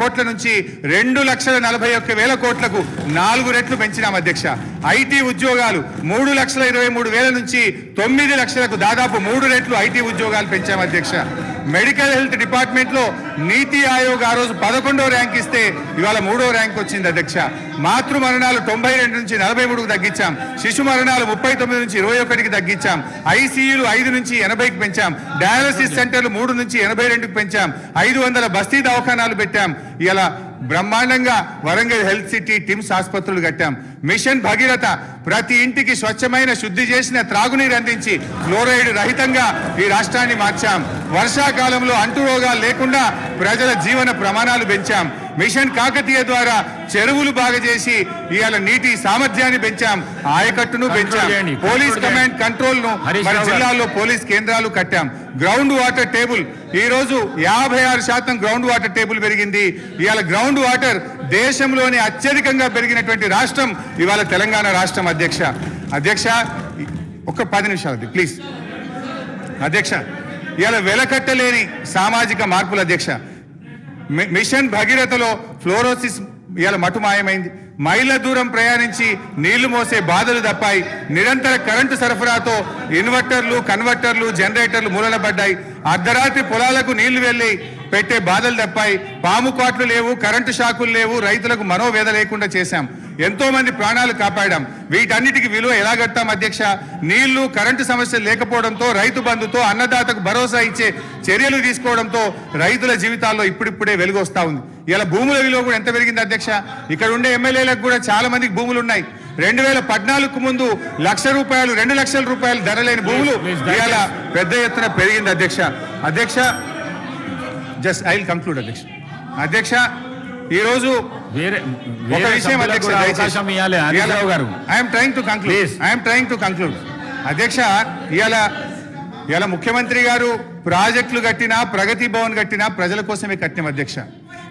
కోట్ల నుంచి రెండు లక్షల నలభై ఒక్క వేల కోట్లకు నాలుగు రెట్లు పెంచినాం అధ్యక్ష. ఐటీ ఉద్యోగాలు మూడు లక్షల ఇరవై మూడు వేల నుంచి తొమ్మిది లక్షలకు దాదాపు మూడు రెట్లు ఐటీ ఉద్యోగాలు పెంచాం అధ్యక్ష. మెడికల్ హెల్త్ డిపార్ట్మెంట్లో నీతి ఆయోగ్ ఆ రోజు పదకొండో ర్యాంక్ ఇస్తే ఇవాళ మూడో ర్యాంక్ వచ్చింది అధ్యక్ష. మాతృ మరణాలు తొంభై రెండు నుంచి నలభై మూడుకు తగ్గించాం. శిశు మరణాలు ముప్పై తొమ్మిది నుంచి ఇరవై ఒకటికి తగ్గించాం. ఐసీయూలు ఐదు నుంచి ఎనభైకి పెంచాం. డయాలసిస్ సెంటర్లు మూడు నుంచి ఎనభై రెండుకి పెంచాం. ఐదు వందల బస్తీ దవాఖానాలు పెట్టాం. ఇలా బ్రహ్మాండంగా వరంగల్ హెల్త్ సిటీ టిమ్స్ ఆసుపత్రులు కట్టాం. మిషన్ భగీరథ ప్రతి ఇంటికి స్వచ్ఛమైన శుద్ధి చేసిన త్రాగునీరు అందించి ఫ్లోరైడ్ రహితంగా ఈ రాష్ట్రాన్ని మార్చాం. వర్షాకాలంలో అంటు రోగాలు లేకుండా ప్రజల జీవన ప్రమాణాలు పెంచాం. మిషన్ కాకతీయ ద్వారా చెరువులు బాగా చేసి ఇవాళ నీటి సామర్థ్యాన్ని పెంచాం ఆయకట్టును పెంచాం. పోలీస్ కమాండ్ కంట్రోల్ను మన. జిల్లాలో పోలీస్ కేంద్రాలు కట్టాం. గ్రౌండ్ వాటర్ టేబుల్ ఈ రోజు యాభై ఆరు శాతం గ్రౌండ్ వాటర్ టేబుల్ పెరిగింది. ఇవాళ గ్రౌండ్ వాటర్ దేశంలోనే అత్యధికంగా పెరిగినటువంటి రాష్ట్రం ఇవాళ తెలంగాణ రాష్ట్రం అధ్యక్ష. అధ్యక్ష ఒక పది నిమిషాలు ప్లీజ్. అధ్యక్ష ఇవాళ వెలకట్టలేని సామాజిక మార్పులు అధ్యక్ష. మిషన్ భగీరథలో ఫ్లోరోసిస్ ఇవాళ మటుమాయమైంది మైళ్ళ దూరం ప్రయాణించి నీళ్ళు మోసే బాధలు తప్పాయి. నిరంతర కరెంటు సరఫరాతో ఇన్వర్టర్లు కన్వర్టర్లు జనరేటర్లు మూలన పడ్డాయి అర్ధరాత్రి పొలాలకు నీళ్ళు వెళ్ళి పెట్టే బాధలు తప్పాయి. పాము కాట్లు లేవు కరెంటు షాకులు లేవు రైతులకు మనోవేద లేకుండా చేశాం. ఎంతో మంది ప్రాణాలు కాపాడాం. వీటన్నిటికి విలువ ఎలా కడతాం అధ్యక్ష? నీళ్ళు కరెంటు సమస్యలు లేకపోవడంతో రైతు బంధుతో అన్నదాతకు భరోసా ఇచ్చే చర్యలు తీసుకోవడంతో రైతుల జీవితాల్లో ఇప్పుడిప్పుడే వెలుగు వస్తా ఉంది. ఇలా భూముల విలువ కూడా ఎంత పెరిగింది అధ్యక్ష? ఇక్కడ ఉండే ఎమ్మెల్యేలకు కూడా చాలా మందికి భూములు ఉన్నాయి. రెండు వేల పద్నాలుగు ముందు లక్ష రూపాయలు రెండు లక్షల రూపాయలు ధర లేని భూములు. ఇవాళ పెద్ద ఎత్తున పెరిగింది అధ్యక్ష. అధ్యక్ష జస్ట్ ఐ విల్ కంక్లూడ్ అధ్యక్ష. అధ్యక్ష ఈరోజు వేరే విషయం అధ్యక్ష అవకాశం ఇవ్వాలి గారు. I'm to conclude Please. I'm trying to conclude అధ్యక్ష ఇవాళ ఇవాళ ముఖ్యమంత్రి గారు ప్రాజెక్టులు కట్టినా ప్రగతి భవన్ కట్టినా ప్రజల కోసమే కట్టినాం అధ్యక్ష.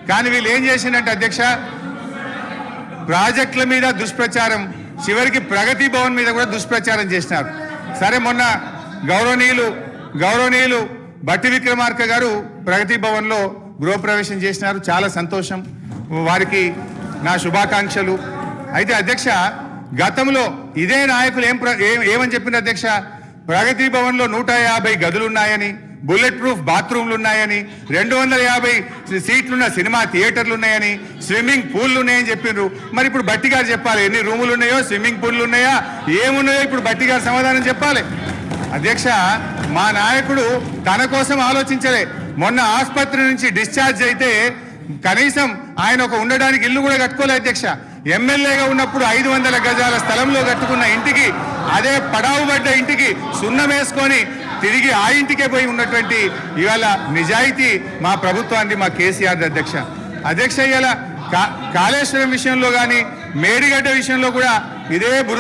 కానీ వీళ్ళు ఏం చేసిందంటే అధ్యక్ష ప్రాజెక్టుల మీద దుష్ప్రచారం చివరికి ప్రగతి భవన్ మీద కూడా దుష్ప్రచారం చేసినారు. సరే మొన్న గౌరవనీయులు గౌరవనీయులు బట్టి విక్రమార్క గారు ప్రగతి భవన్లో గృహప్రవేశం చేసినారు. చాలా సంతోషం. వారికి నా శుభాకాంక్షలు. అయితే అధ్యక్ష గతంలో ఇదే నాయకులు ఏం ఏమని చెప్పింది అధ్యక్ష? ప్రగతి భవన్లో నూట యాభై గదులున్నాయని బుల్లెట్ ప్రూఫ్ బాత్రూమ్లు ఉన్నాయని రెండు వందల యాభై సీట్లున్న సినిమా థియేటర్లు ఉన్నాయని స్విమ్మింగ్ పూల్లు ఉన్నాయని చెప్పిండ్రు మరి ఇప్పుడు బట్టి గారు చెప్పాలి ఎన్ని రూములు ఉన్నాయో స్విమ్మింగ్ పూల్లు ఉన్నాయా ఏమున్నాయో ఇప్పుడు బట్టి గారు సమాధానం చెప్పాలి. అధ్యక్ష మా నాయకుడు తన కోసం ఆలోచించలే. మొన్న ఆసుపత్రి నుంచి డిశ్చార్జ్ అయితే కనీసం ఆయన ఒక ఉండడానికి ఇల్లు కూడా కట్టుకోలే అధ్యక్ష. ఎమ్మెల్యేగా ఉన్నప్పుడు ఐదు వందల గజాల స్థలంలో కట్టుకున్న ఇంటికి అదే పడావు పడ్డ ఇంటికి సున్నం వేసుకొని తిరిగి ఆ ఇంటికే పోయి ఉన్నటువంటి ఇవాళ నిజాయితీ మా ప్రభుత్వాన్ని మా కేసీఆర్ అధ్యక్ష. అధ్యక్ష ఇవాళ కాళేశ్వరం విషయంలో కానీ మేడిగడ్డ విషయంలో కూడా ఇదే బురద